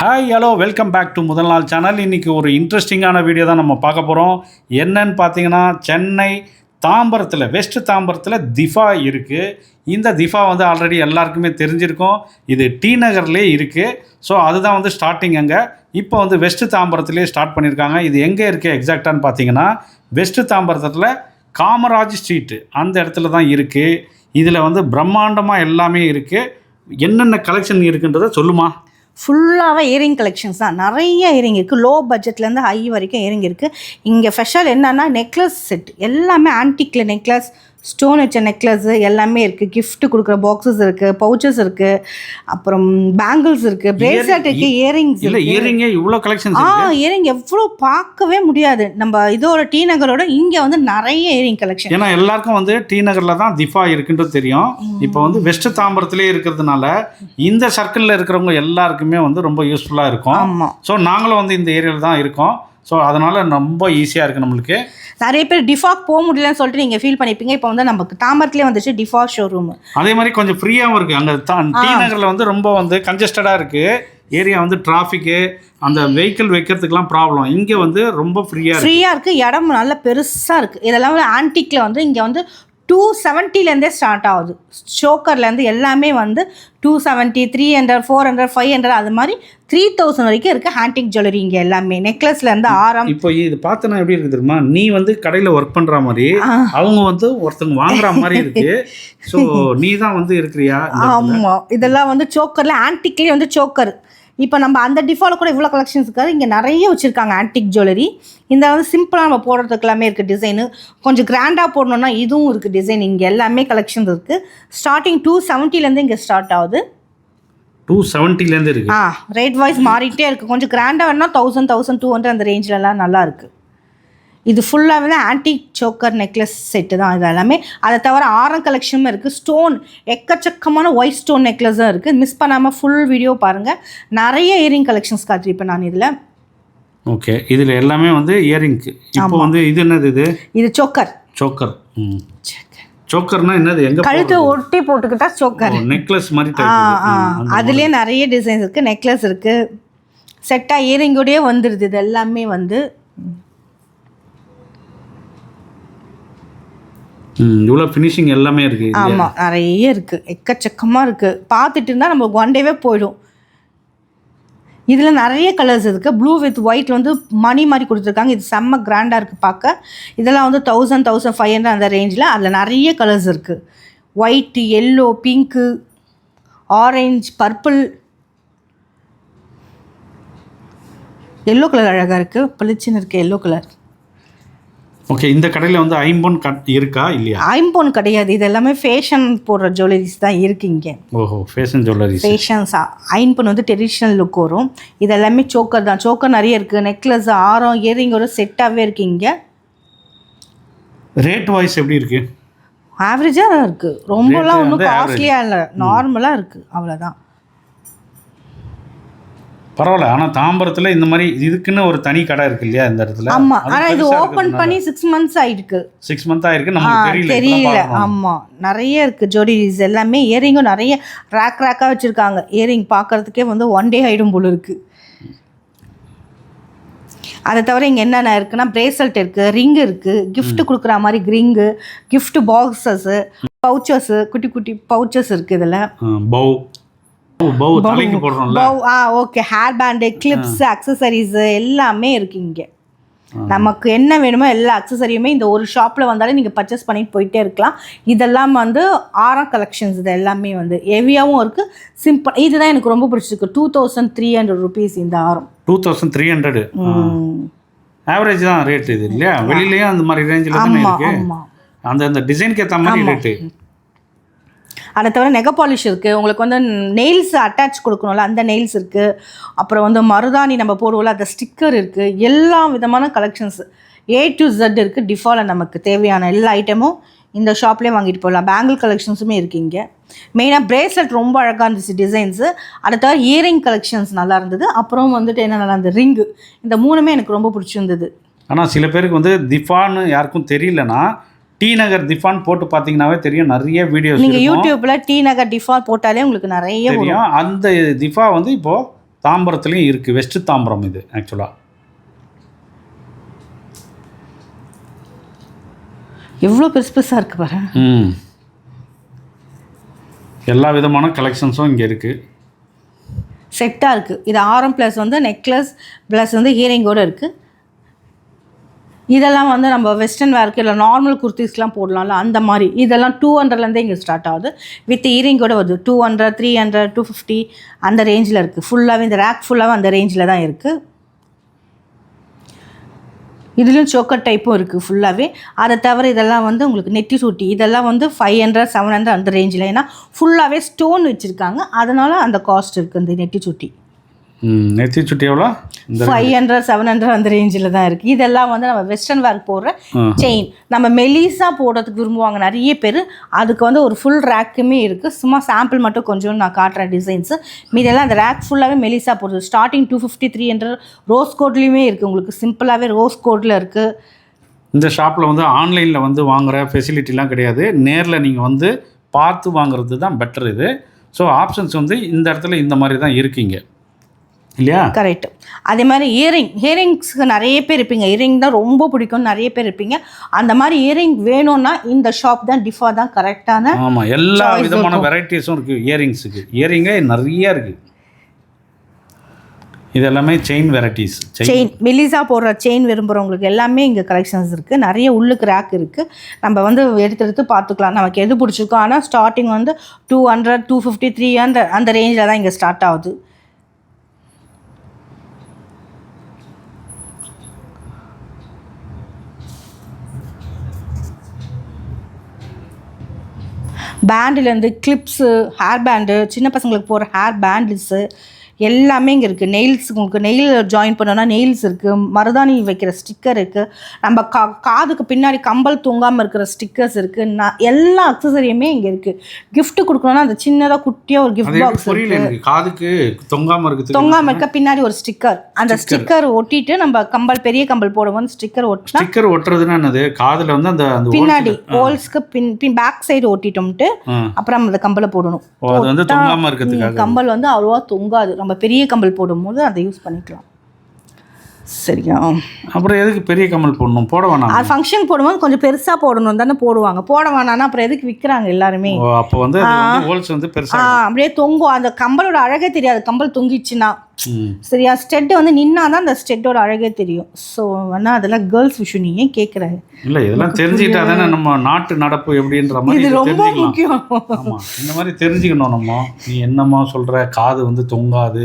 Hi hello welcome back to முதல் நாள் channel இன்றைக்கி ஒரு இன்ட்ரெஸ்டிங்கான வீடியோ தான் நம்ம பார்க்க போகிறோம் என்னன்னு பார்த்தீங்கன்னா சென்னை தாம்பரத்தில் வெஸ்ட் தாம்பரத்தில் திஃபா இருக்குது இந்த திஃபா வந்து ஆல்ரெடி எல்லாருக்குமே தெரிஞ்சிருக்கும். இது டி நகர்லேயே இருக்குது ஸோ அதுதான் வந்து ஸ்டார்டிங் அங்கே. இப்போ வந்து வெஸ்ட் தாம்பரத்துலேயே ஸ்டார்ட் பண்ணியிருக்காங்க இது எங்கே இருக்குது எக்ஸாக்டானு பார்த்தீங்கன்னா வெஸ்ட் தாம்பரத்தில் காமராஜ் ஸ்ட்ரீட்டு அந்த இடத்துல தான் இருக்குது இதில் வந்து பிரம்மாண்டமாக எல்லாமே இருக்குது என்னென்ன கலெக்ஷன் இருக்குன்றதை சொல்லுமா? ஃபுல்லாகவே இயரிங் கலெக்ஷன்ஸ் தான். நிறைய இயரிங் இருக்குது லோ பட்ஜெட்லேருந்து ஹை வரைக்கும் இயரிங் இருக்குது இங்கே ஸ்பெஷல் என்னென்னா நெக்லஸ் செட் எல்லாமே ஆன்டிக்கில் நெக்லஸ் ஸ்டோன் வச்ச நெக்லஸ் எல்லாமே இருக்குது gift கொடுக்குற பாக்ஸஸ் இருக்குது பவுச்சஸ் இருக்குது அப்புறம் பேங்கிள்ஸ் இருக்குது பிரேஸ்லெட் இருக்குது இயரிங்ஸ் இல்லை இயரிங்கே இவ்வளோ கலெக்ஷன்ஸ் ஆ இயரிங் எவ்வளோ பார்க்கவே முடியாது. நம்ம இதோட டி நகரோட இங்கே வந்து நிறைய இயரிங் கலெக்ஷன் ஏன்னா எல்லாருக்கும் வந்து டி நகரில் தான் திஃபா இருக்குன்றது தெரியும். இப்போ வந்து வெஸ்ட் தாம்பரத்திலே இருக்கிறதுனால இந்த சர்க்கிளில் இருக்கிறவங்க எல்லாருக்குமே வந்து ரொம்ப யூஸ்ஃபுல்லாக இருக்கும். ஆமாம் ஸோ நாங்களும் வந்து இந்த ஏரியாவில் தான் இருக்கோம். ஸோ அதனால் ரொம்ப ஈஸியாக இருக்குது நம்மளுக்கு. நிறைய பேர் டிஃபாக் போக முடியலன்னு சொல்லிட்டு நீங்கள் ஃபீல் பண்ணியிருப்பீங்க இப்போ வந்து நமக்கு தாம்பரத்துலேயே வந்துச்சு டிஃபா ஷோரூம் அதே மாதிரி கொஞ்சம் ஃப்ரீயாகவும் இருக்குது அங்கே டி நகரில் வந்து ரொம்ப வந்து கன்ஜஸ்டடாக இருக்குது ஏரியா வந்து டிராஃபிக்கு அந்த வெஹிக்கிள் வைக்கிறதுக்கெலாம் ப்ராப்ளம் இங்கே வந்து ரொம்ப ஃப்ரீயாக ஃப்ரீயாக இருக்குது இடம் நல்ல பெருசாக இருக்குது இதெல்லாம் ஆன்டிக்கில் வந்து இங்கே வந்து டூ செவன்ட்டிலேருந்தே ஸ்டார்ட் ஆகுது. ஷோக்கர்லேருந்து எல்லாமே வந்து two seventy three hundred four hundred five hundred அது மாதிரி த்ரீ தௌசண்ட் வரைக்கும் இருக்குது ஹேண்டிக் ஜுவல்லரி இங்கே எல்லாமே. நெக்லஸ்லேருந்து ஆரம். இப்போ இது பார்த்தனா எப்படி இருக்கு தெரியுமா? நீ வந்து கடையில் ஒர்க் பண்ணுற மாதிரி அவங்க வந்து ஒருத்தங்க வாங்குற மாதிரி இருக்கு. ஸோ நீ தான் வந்து இருக்கிறியா? ஆமாம் இதெல்லாம் வந்து சோக்கரில் ஆன்டிக்லேயே வந்து சோக்கர் இப்போ நம்ம அந்த டிஃபால கூட இவ்வளோ கலெக்ஷன்ஸ் இருக்காது இங்கே நிறைய வச்சுருக்காங்க ஆன்டிக் ஜுவல்லரி இந்த வந்து சிம்பிளாக நம்ம போடுறதுக்கு எல்லாமே இருக்குது டிசைனு கொஞ்சம் கிராண்டாக போடணுன்னா இதுவும் இருக்குது டிசைன் இங்கே எல்லாமே கலெக்ஷன்ஸ் இருக்குது ஸ்டார்டிங் டூ செவன்ட்டிலேருந்து இங்கே ஸ்டார்ட் ஆகுது. டூ செவன்ட்டிலேருந்து இருக்கு. ஆ ரேட் வைஸ் மாறிட்டே இருக்குது கொஞ்சம் கிராண்டாக வேணால் தௌசண்ட் தௌசண்ட் டூ ஹண்ட்ரட் அந்த ரேஞ்சிலலாம் நல்லா இருக்குது இது ஃபுல்லாக வந்து ஆன்டிக் சோக்கர் நெக்லஸ் செட்டு தான் இது எல்லாமே. அதை தவிர ஆரம் கலெக்ஷனும் இருக்குது ஸ்டோன் எக்கச்சக்கமான ஒயிட் ஸ்டோன் நெக்லஸும் இருக்குது மிஸ் பண்ணாமல் ஃபுல் வீடியோ பாருங்கள் நிறைய இயரிங் கலெக்ஷன்ஸ் காட்டிருப்பேன் நான் இதில். ஓகே இதில் எல்லாமே வந்து இயரிங்க்கு இப்போ வந்து இது என்னது இது? இது சோக்கர் சோக்கர் சோக்கர்னா என்னது? எங்கே கழுத்தை ஒட்டி போட்டுக்கிட்டா சோக்கர் நெக்லஸ் மாதிரி அதுலேயே நிறைய டிசைன்ஸ் இருக்குது நெக்லஸ் இருக்குது செட்டாக இயரிங்கோடயே வந்துடுது இது எல்லாமே வந்து. இவ்வளோ ஃபினிஷிங் எல்லாமே இருக்குது ஆமாம் நிறைய இருக்குது எக்கச்சக்கமாக இருக்குது பார்த்துட்டு இருந்தால் நம்ம ஒன் டேவே போயிடும். இதில் நிறைய கலர்ஸ் இருக்குது ப்ளூ வித் ஒயிட் வந்து மணி மாதிரி கொடுத்துருக்காங்க. இது செம்ம கிராண்டாக இருக்குது பார்க்க. இதெல்லாம் வந்து தௌசண்ட் தௌசண்ட் ஃபைவ் ஹண்ட்ரட் அந்த ரேஞ்சில் அதில் நிறைய கலர்ஸ் இருக்குது white yellow pink orange purple yellow colour அழகாக இருக்குது பளிச்சுன்னு இருக்குது எல்லோ கலர் ஓகே இந்த கடையில் வந்து ஐம்பொன் கட் இருக்கா இல்லையா? ஐம்போன் கிடையாது. இது எல்லாமே ஃபேஷன் போடுற ஜுவல்லரிஸ் தான் இருக்குது இங்கே. ஓஹோ ஃபேஷன் ஜுவல்லரிஸ் ஃபேஷன்ஸ் ஐன்பன் வந்து ட்ரெடிஷ்னல் லுக் வரும். இது எல்லாமே சோக்கர் தான். சோக்கர் நிறைய இருக்குது நெக்லஸ் ஆரம் இயரிங் ஒரு செட்டாகவே இருக்குது இங்கே. ரேட் வாய்ஸ் எப்படி இருக்கு? ஆவரேஜாக இருக்குது ரொம்பலாம் ஒன்றும் காஸ்ட்லியாக இல்லை. நார்மலாக இருக்குது அவ்வளோதான் பரவாயில்ல. ஆனால் தாம்பரத்தில் இந்த மாதிரி இதுக்குன்னு ஒரு தனி கடை இருக்கு இல்லையா இந்த இடத்துல? ஆமாம் ஆனால் இது ஓப்பன் பண்ணி சிக்ஸ் மந்த்ஸ் ஆகிருக்கு சிக்ஸ் மந்த் ஆயிருக்கு. நமக்கு தெரியல. தெரியல. ஆமாம் நிறைய இருக்குது ஜோடிஸ் எல்லாமே இயரிங்கும் நிறைய ரேக் ரேக்காக வச்சுருக்காங்க. இயரிங் பார்க்கறதுக்கே வந்து ஒன் டே ஆகிடும் போல இருக்குது அதை தவிர இங்கே என்னென்ன இருக்குன்னா பிரேஸ்லெட் இருக்குது ரிங் இருக்குது gift கொடுக்குற மாதிரி ரிங்கு gift பாக்ஸஸ்ஸு பவுச்சஸ்ஸு குட்டி குட்டி பவுச்சஸ் இருக்குது இதில். பவ் பவ் தலைக்கு போடுறோம்ல பவு ஆ okay hair band clips accessories எல்லாமே இருக்குது இங்கே. நமக்கு என்ன வேணுமோ எல்லா அக்சசரியுமே இந்த ஒரு ஷாப்பில் வந்தாலே நீங்கள் பர்ச்சேஸ் பண்ணிட்டு போயிட்டே இருக்கலாம். இதெல்லாம் வந்து ஆரம் கலெக்ஷன்ஸ் இது எல்லாமே வந்து ஹெவியாகவும் இருக்குது சிம்பிள் இதுதான் எனக்கு ரொம்ப பிடிச்சிருக்கு. Two thousand three hundred rupees இந்த ஆரம் two thousand three hundred. Average தான் ரேட் இது இல்லையா? வெளியிலயும் அந்த மாதிரி ரேஞ்சில் தானே இருக்கு? அந்த அந்த டிசைனுக்கு ஏற்ற மாதிரி ரேட்டு அதை தவிர நெக பாலிஷ் இருக்குது உங்களுக்கு வந்து நெயில்ஸ் அட்டாச் கொடுக்கணும்ல அந்த நெயில்ஸ் இருக்குது அப்புறம் வந்து மருதாணி நம்ம போடுவோம்ல அந்த ஸ்டிக்கர் இருக்குது எல்லா விதமான கலெக்ஷன்ஸ் ஏ டு ஜெட் இருக்குது டிஃபாலில் நமக்கு தேவையான எல்லா ஐட்டமும் இந்த ஷாப்லேயே வாங்கிட்டு போகலாம் பேங்கிள் கலெக்ஷன்ஸுமே இருக்குது இங்கே. மெயினாக ப்ரேஸ்லெட் ரொம்ப அழகாக இருந்துச்சு டிசைன்ஸு அதை தவிர இயரிங் கலெக்ஷன்ஸ் நல்லா இருந்தது. அப்புறம் வந்துட்டு என்ன நல்லா இருந்தது? ரிங்கு இந்த மூணுமே எனக்கு ரொம்ப பிடிச்சிருந்தது. ஆனால் சில பேருக்கு வந்து திஃபான்னு யாருக்கும் தெரியலனா டி நகர் திஃபான் போட்டு பார்த்தீங்கன்னாவே தெரியும். நிறைய வீடியோஸ் நீங்கள் யூடியூப்பில் டி நகர் டிஃபால் போட்டாலே உங்களுக்கு நிறைய தெரியும். அந்த திஃபா வந்து இப்போ தாம்பரத்துலேயும் இருக்குது வெஸ்ட் தாம்பரம் இது ஆக்சுவலாக எவ்வளோ பெருசு பெருசாக இருக்குது பாரு. ம். எல்லா விதமான கலெக்ஷன்ஸும் இங்கே இருக்குது செட்டாக இருக்குது இது ஆரம் ப்ளஸ் வந்து நெக்லஸ் ப்ளஸ் வந்து ஹியரிங்கோடு இருக்குது இதெல்லாம் வந்து நம்ம வெஸ்டர்ன் வேர்க்கு இல்லை நார்மல் குர்த்திஸ்லாம் போடலாம்ல அந்த மாதிரி. இதெல்லாம் டூ ஹண்ட்ரட்லேருந்தே இங்கே ஸ்டார்ட் ஆகுது. வித் இயரிங்கோட வருது. Two hundred three hundred two fifty அந்த ரேஞ்சில் இருக்குது ஃபுல்லாகவே இந்த ரேக் ஃபுல்லாகவே அந்த ரேஞ்சில் தான் இருக்குது இதுலேயும் சோக்கர் டைப்பும் இருக்குது ஃபுல்லாகவே அதை தவிர இதெல்லாம் வந்து உங்களுக்கு நெட்டி சூட்டி இதெல்லாம் வந்து ஃபைவ் ஹண்ட்ரட் செவன் ஹண்ட்ரட் அந்த ரேஞ்சில் ஏன்னா ஃபுல்லாகவே ஸ்டோன் வச்சுருக்காங்க. அதனால் அந்த காஸ்ட் இருக்குது இந்த நெட்டி சூட்டி. நெத்தி சுட்டி எவ்வளோ? ஃபைவ் ஹண்ட்ரட் செவன் ஹண்ட்ரட் அந்த ரேஞ்சில் தான் இருக்குது இதெல்லாம் வந்து நம்ம வெஸ்டர்ன் வேர் போடுற. செயின் நம்ம மெலிசா போடுறதுக்கு விரும்புவாங்க நிறைய பேர். அதுக்கு வந்து ஒரு ஃபுல் ரேக்குமே இருக்குது சும்மா சாம்பிள் மட்டும் கொஞ்சம் நான் காட்டுறேன் டிசைன்ஸு மீதெல்லாம் அந்த ரேக் ஃபுல்லாகவே மெலிசா போடுறது. Starting two fifty three hundred rose கோட்லேயுமே இருக்குது உங்களுக்கு. சிம்பிளாகவே ரோஸ் கோட்டில் இருக்குது இந்த ஷாப்பில் வந்து ஆன்லைனில் வந்து வாங்குற ஃபெசிலிட்டிலாம் கிடையாது. நேரில் நீங்கள் வந்து பார்த்து வாங்குறது தான் பெட்டர் இது. ஸோ ஆப்ஷன்ஸ் வந்து இந்த இடத்துல இந்த மாதிரி தான் இருக்கீங்க. இல்லையா? கரெக்ட் அதே மாதிரி இயரிங் இயரிங்ஸ்க்கு நிறைய பேர் இருப்பீங்க. இயரிங் தான் ரொம்ப பிடிக்கும் நிறைய பேர் இருப்பீங்க. அந்த மாதிரி இயரிங் வேணும்னா இந்த ஷாப் தான் டிஃபா தான் கரெக்டான ஆமாம் எல்லா விதமான. வெரைட்டிஸும் இருக்குது இயரிங்ஸுக்கு இயரிங்கே நிறைய இருக்குது இது எல்லாமே செயின் வெரைட்டிஸ் செயின் செயின் மெலிசா போடுற செயின் விரும்புகிறவங்களுக்கு எல்லாமே இங்கே கலெக்ஷன்ஸ் இருக்குது நிறைய உள்ளுக்கு ரேக் இருக்குது நம்ம வந்து எடுத்து எடுத்து பார்த்துக்கலாம். நமக்கு எது பிடிச்சிருக்கோ. ஆனால் ஸ்டார்டிங் வந்து two hundred two fifty three அந்த அந்த ரேஞ்சில் தான் இங்கே ஸ்டார்ட் ஆகுது. பேண்டுலேருந்து கிளிப்ஸு ஹேர் பேண்டு சின்ன பசங்களுக்கு போகிற ஹேர் பேண்டில்ஸு எல்லாமே இங்கே இருக்குது நெயில்ஸ் உங்களுக்கு நெயில் ஜாயின் பண்ணோன்னா நெயில்ஸ் இருக்குது மருதாணி வைக்கிற ஸ்டிக்கர் இருக்குது நம்ம கா காதுக்கு பின்னாடி கம்பல் தூங்காமல் இருக்கிற ஸ்டிக்கர்ஸ் இருக்குது நான் எல்லா அக்சசரியுமே இங்கே இருக்குது gift கொடுக்கணுன்னா அந்த சின்னதாக குட்டியாக ஒரு கிஃப்ட் பாக்ஸ் காதுக்கு தொங்காமல் இருக்குது தொங்காமல் இருக்க பின்னாடி ஒரு ஸ்டிக்கர் அந்த ஸ்டிக்கர் ஒட்டிட்டு நம்ம கம்பல் பெரிய கம்பல் போடும்போது ஸ்டிக்கர் ஒட்டினா ஸ்டிக்கர் ஒட்டுறதுன்னா என்னது? காதில் வந்து அந்த பின்னாடி ஹோல்ஸ்க்கு பின் பின் பேக் சைடு ஒட்டிட்டோம்ட்டு. அப்புறம் அந்த கம்பலை போடணும். கம்பல் வந்து அவ்வளோவா தொங்காது. நம்ம பெரிய கம்பல் போடும்போது அதை யூஸ் பண்ணிக்கலாம். சரியா அப்புறம் எதுக்கு பெரிய கம்மல் போடணும்? போட வேணாம். அது ஃபங்க்ஷன் போடும்போது கொஞ்சம் பெருசாக போடணும் தானே போடுவாங்க. போட வேணாம்னா அப்புறம் எதுக்கு விற்கிறாங்க எல்லாருமே? அப்போ வந்து ஹோல்ஸ் வந்து ஆ பெருசா அப்படியே தொங்கும். அந்த கம்பலோட அழகே தெரியாது. கம்பல் தொங்கிச்சுன்னா. சரியா? ஸ்டெட் வந்து நின்னா தான் அந்த ஸ்டெட்டோட அழகே தெரியும். ஸோ வேணா அதெல்லாம் கேர்ள்ஸ் விஷயம். நீ ஏன் கேட்குற இல்ல இதெல்லாம் தெரிஞ்சுக்கிட்டா தானே நம்ம நாட்டு நடப்பு எப்படின்ற மாதிரி இது ரொம்ப முக்கியம். இந்த மாதிரி தெரிஞ்சுக்கணும் நம்ம. நீ என்னம்மா சொல்ற? காது வந்து தொங்காது.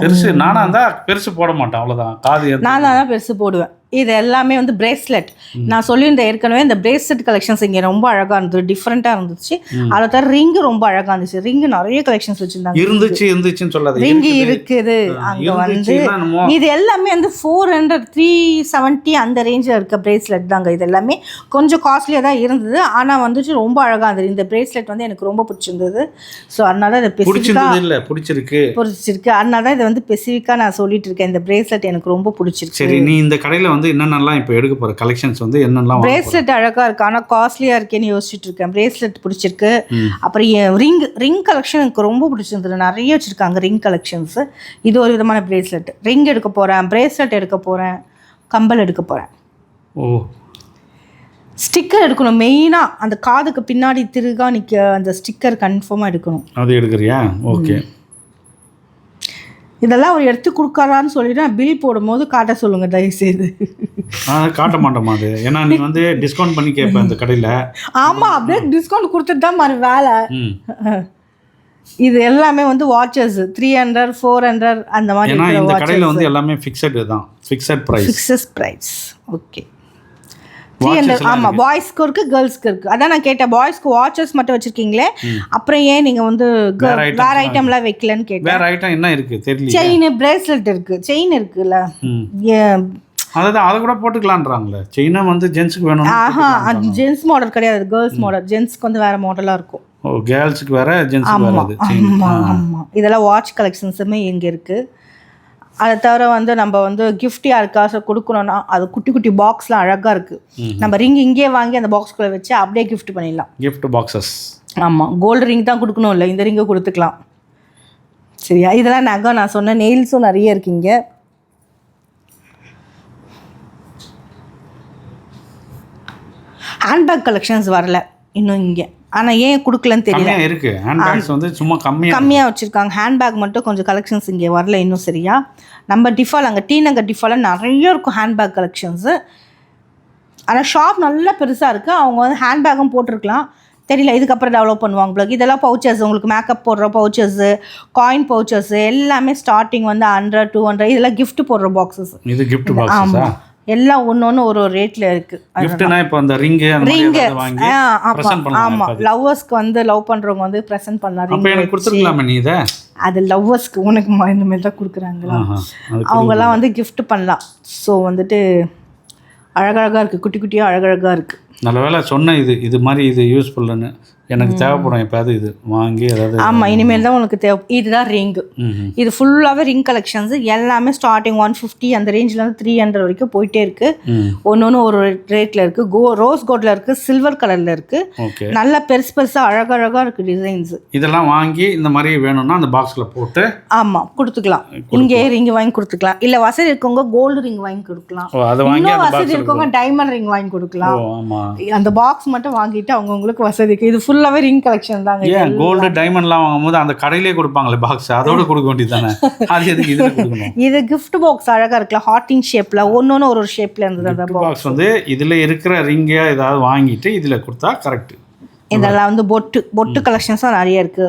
பெருசு நானா இருந்தா பெருசு போட மாட்டேன் அவ்வளவுதான். காது ஏன் நான் தான் பெருசு போடுவேன். இது எல்லாமே வந்து பிரேஸ்லெட் நான் சொல்லியிருந்தேன் ஏற்கனவே இந்த பிரேஸ்லெட் கலெக்ஷன்ஸ் இங்கே ரொம்ப அழகாக இருந்தது டிஃப்ரெண்ட்டாக இருந்துச்சு. அதை தவிர ரிங்கு ரொம்ப அழகாக இருந்துச்சு. ரிங்கு நிறைய கலெக்ஷன்ஸ் வச்சுருந்தாங்க. இருந்துச்சு இருந்துச்சுன்னு சொல்லாத ரிங்கு இருக்குது. அங்கே வந்து இது எல்லாமே வந்து ஃபோர் ஹண்ட்ரட் த்ரீ செவன்ட்டி அந்த ரேஞ்சில் இருக்க பிரேஸ்லெட் தாங்க. இது எல்லாமே கொஞ்சம் காஸ்ட்லியாக தான் இருந்தது. ஆனால் வந்துட்டு ரொம்ப அழகாக இருந்தது. இந்த பிரேஸ்லெட் வந்து எனக்கு ரொம்ப பிடிச்சிருந்தது. ஸோ அதனால இதை பிடிச்சிருந்தது இல்ல பிடிச்சிருக்கு. பிடிச்சிருக்கு. அதனால தான் இதை வந்து ஸ்பெசிஃபிக்காக நான் சொல்லிட்டு இருக்கேன். இந்த பிரேஸ்லெட் எனக்கு ரொம்ப பிடிச்சிருக்கு. சரி நீ இந்த கடையில வந்து என்னென்னலாம் இப்போ எடுக்க போற கலெக்ஷன்ஸ் வந்து என்னென்னலாம்? பிரேஸ்லெட் அழகாக இருக்கு. ஆனால் காஸ்ட்லியாக இருக்கேன்னு யோசிச்சுட்டு இருக்கேன். பிரேஸ்லெட் பிடிச்சிருக்கு. அப்புறம் ரிங் ரிங் கலெக்ஷன் எனக்கு ரொம்ப பிடிச்சிருந்தது. நிறைய வச்சுருக்காங்க ரிங் கலெக்ஷன்ஸ் இது ஒரு விதமான பிரேஸ்லெட் ரிங் எடுக்க போகிறேன் பிரேஸ்லெட் எடுக்க போகிறேன் கம்பல் எடுக்க போகிறேன் ஓ. ஸ்டிக்கர் எடுக்கணும். மெயினாக அந்த காதுக்கு பின்னாடி திருகா நிற்க அந்த ஸ்டிக்கர் கன்ஃபார்மாக எடுக்கணும். அது எடுக்கிறியா? ஓகே. இதெல்லாம் அவர் எடுத்து கொடுக்காரான்னு சொல்லிட்டு நான் பில் போடும்போது காட்ட சொல்லுங்கள் தயவுசெய்து. காட்ட மாட்டோமா அது? ஏன்னா நீ வந்து டிஸ்கவுண்ட் பண்ணி கேட்ப இந்த கடையில. ஆமாம் அப்படியே டிஸ்கவுண்ட் கொடுத்துட்டு தான் மாதிரி வேலை இது எல்லாமே வந்து watches three hundred four hundred அந்த மாதிரி இந்த கடையில வந்து எல்லாமே ஃபிக்ஸட் தான். Fixed price fixes price okay three hundred ஆமாம் பாய்ஸ்க்கு இருக்குது கேர்ள்ஸ்க்கு இருக்குது அதான் நான் கேட்டேன் பாய்ஸ்க்கு வாட்சஸ் மட்டும் வச்சுருக்கீங்களே? அப்புறம் ஏன் நீங்கள் வந்து வேற ஐட்டம்லாம் வைக்கலன்னு கேட்டேன். வேற ஐட்டம் என்ன இருக்கு? தெரியல செயின் பிரேஸ்லெட் இருக்குது செயின் இருக்குல்ல. அதுதான் அதை கூட போட்டுக்கலான்றாங்களே. செயினா வந்து ஜென்ஸுக்கு வேணும் ஆஹா ஜென்ஸ் மாடல் கிடையாது. கேர்ள்ஸ் மாடல் ஜென்ஸ்க்கு வந்து வேற மாடலாக இருக்கும். ஓ கேர்ள்ஸுக்கு வேற ஜென்ஸுக்கு வேற இதெல்லாம் வாட்ச் கலெக்ஷன்ஸுமே இங்கே இருக்குது அதை தவிர வந்து நம்ம வந்து gift யாருக்காச்சும் கொடுக்கணும்னா அது குட்டி குட்டி பாக்ஸ்லாம் அழகாக இருக்குது நம்ம ரிங் இங்கேயே வாங்கி அந்த பாக்ஸ்குள்ளே வச்சு அப்படியே gift பண்ணிடலாம். Gift பாக்ஸஸ் ஆமாம் கோல்டு ரிங் தான் கொடுக்கணும் இல்லை இந்த ரிங்கை கொடுத்துக்கலாம். சரியா? இதெல்லாம் நகை நான் சொன்ன நெயில்ஸும் நிறைய இருக்குங்க ஹேண்ட்பேக் கலெக்ஷன்ஸ் வரல இன்னும் இங்கே. ஆனால் ஏன் கொடுக்கலன்னு தெரியல. இருக்கு. வந்து சும்மா கம்மியா கம்மியாக வச்சுருக்காங்க. ஹேண்ட்பேக் மட்டும் கொஞ்சம் கலெக்ஷன்ஸ் இங்கே வரல இன்னும் சரியா. நம்ம டிஃபால் அங்கே டி நகர் டிஃபால நிறைய இருக்கும் ஹேண்ட்பேக் கலெக்ஷன்ஸு ஆனால் ஷாப் நல்லா பெருசாக இருக்குது அவங்க வந்து ஹேண்ட்பேக்கும் போட்டிருக்கலாம். தெரியல இதுக்கப்புறம் டெவலப் பண்ணுவாங்க பிளக் இதெல்லாம் பவுச்சர்ஸ் உங்களுக்கு மேக்கப் போடுற பவுச்சர்ஸு காயின் பவுச்சர்ஸு எல்லாமே ஸ்டார்டிங் வந்து ஹண்ட்ரட் டூ ஹண்ட்ரட் இதெல்லாம் gift போடுற பாக்ஸஸ் இது gift பாக்ஸஸா ஆமாம் எல்லாம் ஒன்று ஒன்று ஒரு ஒரு ரேட்டில் இருக்குது இப்போ அந்த ரிங்கு ரிங்கு. ஆமாம் லவ்வர்ஸ்க்கு வந்து லவ் பண்ணுறவங்க வந்து ப்ரெசென்ட் பண்ணலாம். இதை? அது லவ்வர்ஸ்க்கு உனக்கு இந்த மாதிரி தான் கொடுக்குறாங்களா அவங்கெல்லாம் வந்து gift பண்ணலாம். ஸோ வந்துட்டு அழகழகாக இருக்குது குட்டி குட்டியாக அழகழகாக இருக்குது நல்ல வேளை சொன்ன இது இது மாதிரி இது யூஸ்ஃபுல்லுன்னு எனக்கு தேவைப்படும் எப்பயாவது இது வாங்கி ஏதாவது ஆமாம் இனிமேல் தான் உனக்கு தேவை. இதுதான் ரிங்கு. இது ஃபுல்லாகவே ரிங் கலெக்ஷன்ஸ். எல்லாமே ஸ்டார்டிங் ஒன் ஃபிஃப்டி அந்த ரேஞ்சில் வந்து த்ரீ ஹண்ட்ரட் வரைக்கும் போயிட்டே இருக்குது ம். ஒன்று ஒன்று ஒரு ரேட்டில் இருக்குது கோ ரோஸ் கோல்டில் இருக்குது சில்வர் கலரில் இருக்குது நல்லா பெருசு பெருசாக அழகழகாக இருக்குது டிசைன்ஸு இதெல்லாம் வாங்கி இந்த மாதிரி வேணும்னா அந்த பாக்ஸில் போட்டு ஆமாம் கொடுத்துக்கலாம். இங்கே ரிங் வாங்கி கொடுத்துக்கலாம். இல்லை வசதி இருக்கவங்க கோல்டு ரிங் வாங்கி கொடுக்கலாம். இன்னும் வசதி இருக்கவங்க டைமண்ட் ரிங் வாங்கி கொடுக்கலாம். அந்த பாக்ஸ் மட்டும் வாங்கிட்டு அவங்கவுங்களுக்கு வசதிக்கு இது ஃபுல்லாகவே ரிங் கலெக்ஷன் தாங்க இது. ஏன் கோல்டு டைமண்ட்லாம் வாங்கும்போது அந்த கடையிலே கொடுப்பாங்களே பாக்ஸ் அதோட கொடுக்க வேண்டியது தானே அது எதுக்கு கொடுக்கணும்? இது gift பாக்ஸ் அழகா இருக்கலாம் ஹார்டிங் ஷேப்ல ஒன்னொன்னு ஒரு ஒரு ஷேப்ல இருந்தது அந்த. பாக்ஸ் வந்து இதில் இருக்கிற ரிங்கை ஏதாவது வாங்கிட்டு இதில் கொடுத்தா கரெக்ட் இதெல்லாம் வந்து பொட்டு பொட்டு கலெக்ஷன்ஸும் நிறைய இருக்கு.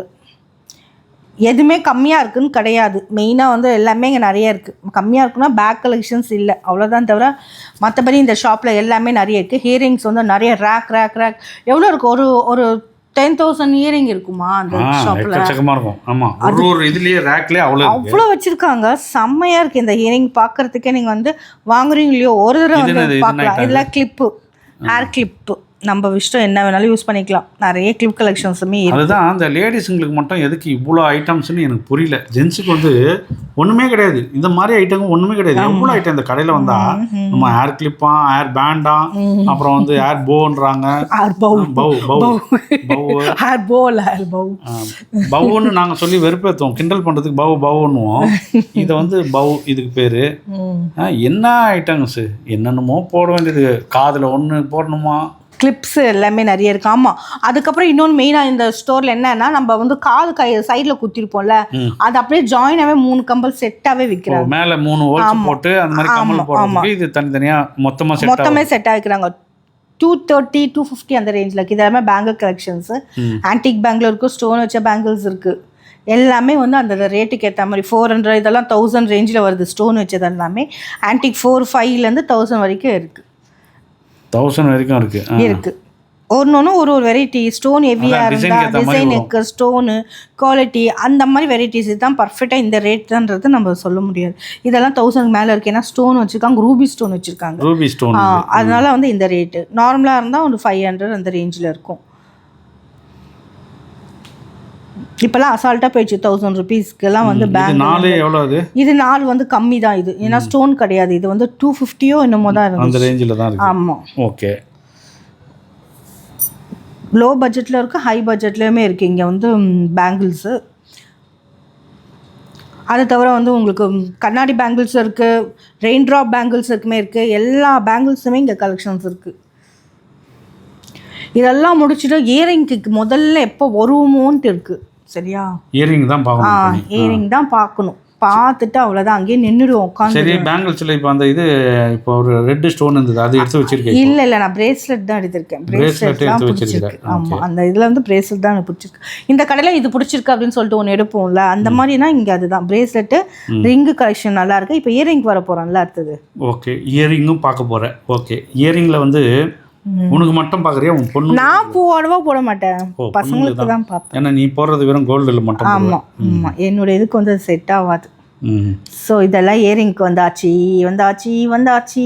எதுவுமே கம்மியா இருக்குன்னு கிடையாது. மெயினா வந்து எல்லாமே இங்க நிறைய இருக்கு. கம்மியா இருக்குன்னா பேக் கலெக்ஷன்ஸ் இல்லை. அவ்வளவுதான் தவிர மற்றபடி இந்த ஷாப்ல எல்லாமே நிறைய இருக்கு. ஹியரிங்ஸ் வந்து நிறைய ரேக் ரேக் ரேக் எவ்வளோ இருக்கு? ஒரு ஒரு டென் தௌசண்ட் இயரிங் இருக்குமா அந்த ஷாப்ல இருக்கும். ஆமாம் ஒரு ஒரு இதுலேயே ரேக்லேயே அவ்வளோ இருக்கு. அவ்வளோ வச்சிருக்காங்க. செம்மையா இருக்கு இந்த இயரிங் பார்க்கறதுக்கே நீங்க வந்து வாங்குறீங்க இல்லையோ ஒரு தடவை? வந்து பார்க்கலாம் என்ன இதுல கிளிப்பு ஹேர் கிளிப்பு நம்ம இஷ்டம் என்ன வேணாலும் யூஸ் பண்ணிக்கலாம். நிறைய கிளிப் கலெக்ஷன்ஸுமே அதுதான் அந்த லேடிஸுங்களுக்கு மட்டும் எதுக்கு இவ்வளோ ஐட்டம்ஸ்னு எனக்கு புரியல. ஜென்ஸுக்கு வந்து ஒன்றுமே கிடையாது. இந்த மாதிரி ஐட்டம் ஒன்றுமே கிடையாது. எவ்வளோ ஐட்டம் இந்த கடையில் வந்தா? நம்ம ஹேர் கிளிப்பா ஹேர் பேண்டா அப்புறம் வந்து ஹேர் போன்றாங்க ஹேர் பவு பவு பவு பவு ஹேர் போ இல்லை ஹேர் பவு பவுன்னு நாங்கள் சொல்லி வெறுப்பேற்றுவோம் கிண்டல் பண்ணுறதுக்கு பவு பவுன்னுவோம் இதை வந்து பவு இதுக்கு பேர். என்ன ஐட்டம்ஸு என்னென்னமோ போட வேண்டியது. காதில் ஒன்று போடணுமா? கிளிப்ஸ் எல்லாமே நிறைய இருக்கு. ஆமா. அதுக்கப்புறம் இன்னொன்று மெயினாக இந்த ஸ்டோர்ல என்னன்னா நம்ம வந்து காது கை சைடில் குத்திருப்போம்ல. அது அப்படியே ஜாயினாவே மூணு கம்பல் செட்டாவே விற்கிறாங்க மேலே மூணு போட்டு அந்த மாதிரி கம்மல் ஆமா, போடுறதுக்கு இது தனித்தனியாக மொத்தமாக மொத்தமே செட் ஆகிக்கிறாங்க. டூ தேர்ட்டி டூ ஃபிஃப்டி அந்த ரேஞ்சில் இருக்குது இது எல்லாமே பேங்கிள் கலெக்ஷன்ஸு. ஆன்டிக் பேங்கில் இருக்குது ஸ்டோன் வச்ச பேங்கிள்ஸ் இருக்குது எல்லாமே வந்து அந்த ரேட்டுக்கு ஏற்ற மாதிரி ஃபோர் ஹண்ட்ரட் இதெல்லாம் தௌசண்ட் ரேஞ்சில் வருது. ஸ்டோன் வச்சது எல்லாமே. ஆன்டிக் ஃபோர் ஃபைவ்லேருந்து தௌசண்ட் வரைக்கும் இருக்குது தௌசண்ட் வரைக்கும் இருக்கு. ஆ. இருக்குது ஒன்று ஒரு ஒரு வெரைட்டி ஸ்டோன் ஹெவியாக இருந்தால் டிசைனுக்கு ஸ்டோனு குவாலிட்டி அந்த மாதிரி வெரைட்டிஸ் தான் பர்ஃபெக்டாக இந்த ரேட் தான்றது நம்ம சொல்ல முடியாது. இதெல்லாம் தௌசண்ட் மேலே இருக்குது ஏன்னா ஸ்டோன் வச்சுருக்காங்க ரூபி ஸ்டோன் வச்சுருக்காங்க. ரூபி ஸ்டோன் அதனால வந்து இந்த ரேட்டு நார்மலாக இருந்தால் ஒரு ஃபைவ் ஹண்ட்ரட் அந்த ரேஞ்சில் இருக்கும். இப்போல்லாம் அசால்ட்டாக போயிடுச்சு தௌசண்ட் ருபீஸ்க்கெல்லாம் வந்து பேங்க் நாலு எவ்வளோ அது? இது நாள் வந்து கம்மி தான் இது. ஏன்னா ஸ்டோன் கிடையாது. இது வந்து டூ ஃபிஃப்டியோ என்னமோ தான் அந்த இருந்துச்சு ரேஞ்சில் தான் இருக்கு. ஆமாம் ஓகே. லோ பட்ஜெட்டில் இருக்குது ஹை பட்ஜெட்லேயுமே இருக்குது இங்கே வந்து பேங்கிள்ஸு அது தவிர வந்து உங்களுக்கு கண்ணாடி பேங்கிள்ஸ் இருக்குது ரெயின் ட்ராப் பேங்கிள்ஸ் இருக்குமே இருக்குது எல்லா பேங்கிள்ஸுமே இங்கே கலெக்ஷன்ஸ் இருக்குது இதெல்லாம் முடிச்சுட்டு இயரிங்க்கு முதல்ல எப்போ வருவோமோன்ட்டு இருக்குது சரியா? இயரிங் தான் பார்க்கணும். இயரிங் தான் பார்க்கணும். பார்த்துட்டு அவ்வளோதான் அங்கேயே நின்றுடுவோம் உட்காந்து சரி பேங்கிள்ஸில் இப்போ அந்த இது இப்போ ஒரு ரெட் ஸ்டோன் இருந்தது அது எடுத்து வச்சிருக்கேன் இல்லை இல்லை நான் பிரேஸ்லெட் தான் எடுத்திருக்கேன். பிரேஸ்லெட் தான் பிடிச்சிருக்கு. ஆமாம் அந்த இதில் வந்து பிரேஸ்லெட் தான் எனக்கு பிடிச்சிருக்கு. இந்த கடையில் இது பிடிச்சிருக்கு அப்படின்னு சொல்லிட்டு ஒன்று எடுப்போம்ல அந்த மாதிரினா இங்கே அதுதான். பிரேஸ்லெட்டு ரிங்கு கலெக்ஷன் நல்லா இருக்கு. இப்போ இயரிங் வர போகிறோம்ல அடுத்தது. ஓகே இயரிங்கும் பார்க்க போகிறேன் ஓகே இயரிங்கில் வந்து உனக்கு மட்டும் பார்க்குறியா உன் பொண்ணு நான் பூவாடவா போட மாட்டேன். பசங்களுக்கு தான். பார்ப்பேன். ஏன்னா நீ போடுறது வெறும் கோல்டில் மட்டும். ஆமாம் ஆமாம் என்னோட இதுக்கு வந்து செட் ஆகாது. ஸோ இதெல்லாம் இயரிங்க்கு வந்தாச்சு வந்தாச்சு வந்தாச்சு.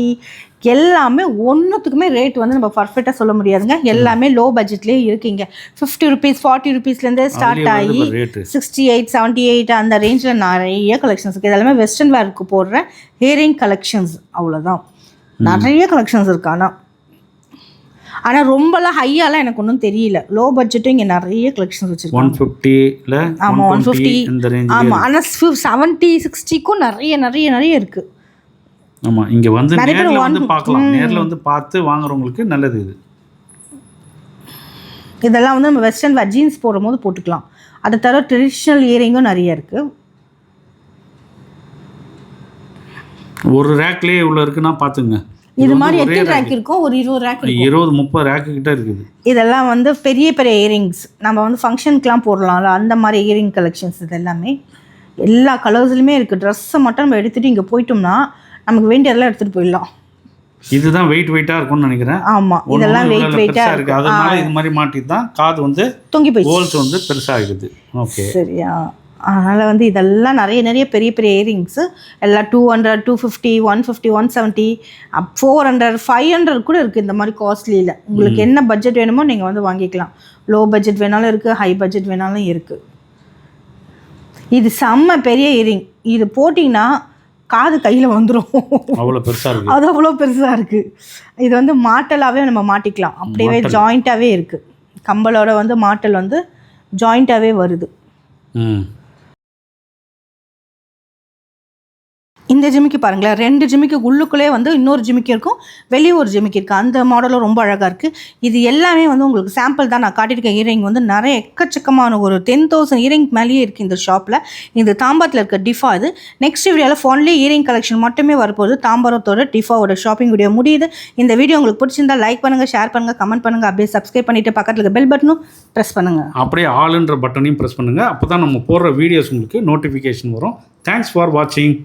எல்லாமே ஒன்றுத்துக்குமே ரேட் வந்து நம்ம பர்ஃபெக்டாக சொல்ல முடியாதுங்க. எல்லாமே லோ பட்ஜெட்லேயே இருக்கீங்க. ஃபிஃப்டி ருபீஸ் ஃபார்ட்டி ருபீஸ்லேருந்தே ஸ்டார்ட் ஆகி சிக்ஸ்டி எயிட் செவன்ட்டி எயிட் அந்த ரேஞ்சில் நிறைய கலெக்ஷன்ஸ் இருக்குது இதெல்லாமே வெஸ்டர்ன் வேருக்கு போடுற ஹியரிங் கலெக்ஷன்ஸ் அவ்வளோதான் நிறைய கலெக்ஷன்ஸ் இருக்கு ஆனால் ஆனால் ரொம்பலாம் ஹையாலாம் எனக்கு ஒன்றும் தெரியல. லோ பட்ஜெட்டும் இங்கே நிறைய கலெக்ஷன்ஸ் வச்சுருக்கோம் ஒன் ஃபிஃப்டியில் ஆமா, ஒன் 150. ஃபிஃப்டி ஆமாம் ஆனால் செவன்ட்டி சிக்ஸ்டிக்கும் நிறைய நிறைய நிறைய இருக்குது ஆமாம் இங்கே வந்து நேரில் வந்து பார்க்கலாம். நேரில் வந்து பார்த்து வாங்குறவங்களுக்கு நல்லது இது. இதெல்லாம் வந்து நம்ம வெஸ்டர்ன் ஜீன்ஸ் போடும்போது போட்டுக்கலாம். அதை தவிர ட்ரெடிஷ்னல் இயரிங்கும் நிறைய இருக்குது ஒரு ரேக்லேயே இவ்வளோ இருக்குன்னா பார்த்துங்க. இது மாதிரி எத்தனை ரேக் இருக்கும் ஒரு இருபது ரேக் இருபது முப்பது ரேக்கு கிட்ட இருக்குது. இதெல்லாம் வந்து பெரிய பெரிய இயரிங்ஸ் நம்ம வந்து ஃபங்க்ஷனுக்குலாம் போடலாம்ல அந்த மாதிரி இயரிங் கலெக்ஷன்ஸ் இது எல்லாமே. எல்லா கலர்ஸ்லையுமே இருக்குது ட்ரெஸ்ஸை மட்டும் நம்ம எடுத்துகிட்டு இங்கே போயிட்டோம்னா நமக்கு வேண்டியதெல்லாம் எடுத்துகிட்டு போயிடலாம். இதுதான் வெயிட் வெயிட்டாக இருக்கும்னு நினைக்கிறேன். ஆமாம் இதெல்லாம் வெயிட் வெயிட்டாக இருக்கு. அதனால இது மாதிரி மாட்டிட்டு தான் காது வந்து தொங்கி போயிடுச்சு. ஹோல்ஸ் வந்து பெருசாகுது ஓகே சரியா? அதனால் வந்து இதெல்லாம் நிறைய நிறைய பெரிய பெரிய இயரிங்ஸு எல்லாம் two hundred two fifty one fifty one seventy up four hundred five hundred கூட இருக்குது இந்த மாதிரி காஸ்ட்லியில் உங்களுக்கு என்ன பட்ஜெட் வேணுமோ நீங்கள் வந்து வாங்கிக்கலாம். லோ பட்ஜெட் வேணாலும் இருக்குது ஹை பட்ஜெட் வேணாலும் இருக்குது இது செம்ம பெரிய இயரிங் இது போட்டிங்கன்னா காது கையில் வந்துடும் அவ்வளோ பெருசாக அது அவ்வளோ பெருசாக இருக்குது இது வந்து மாட்டலாகவே நம்ம மாட்டிக்கலாம். அப்படியே ஜாயிண்ட்டாகவே இருக்குது கம்பளோட வந்து மாட்டல் வந்து ஜாயிண்ட்டாகவே வருது. இந்த ஜிமிக்கு பாருங்களேன் ரெண்டு ஜிமிக்கு உள்ளுக்குள்ளே வந்து இன்னொரு ஜிமிக்கி இருக்கும் வெளியே ஒரு ஜிமிக்கு இருக்குது அந்த மாடலும் ரொம்ப அழகாக இருக்குது இது எல்லாமே வந்து உங்களுக்கு சாம்பிள் தான் நான் காட்டியிருக்க இயரிங் வந்து நிறைய எக்கச்சக்கமான ஒரு டென் தௌசண்ட் இயரிங் மேலேயே இருக்குது இந்த ஷாப்பில் இந்த தாம்பரத்தில் இருக்க டிஃபா இது. நெக்ஸ்ட் வீடியோவில் ஃபோன்லேயே இயரிங் கலெக்ஷன் மட்டுமே வரப்போகுது. தாம்பரத்தோட டிஃபாவோட ஷாப்பிங் வீடியோ முடியுது. இந்த வீடியோ உங்களுக்கு பிடிச்சிருந்தா லைக் பண்ணுங்கள் ஷேர் பண்ணுங்கள் கமெண்ட் பண்ணுங்கள் அப்படியே சப்ஸ்கிரைப் பண்ணிவிட்டு பக்கத்தில் இருக்க பெல் பட்டனும் ப்ரெஸ் பண்ணுங்கள் அப்படியே ஆளுன்ற பட்டனையும் ப்ரெஸ் பண்ணுங்கள் அப்போ தான் நம்ம போடுற வீடியோஸ் உங்களுக்கு நோட்டிஃபிகேஷன் வரும். தேங்க்ஸ் ஃபார் வாட்சிங்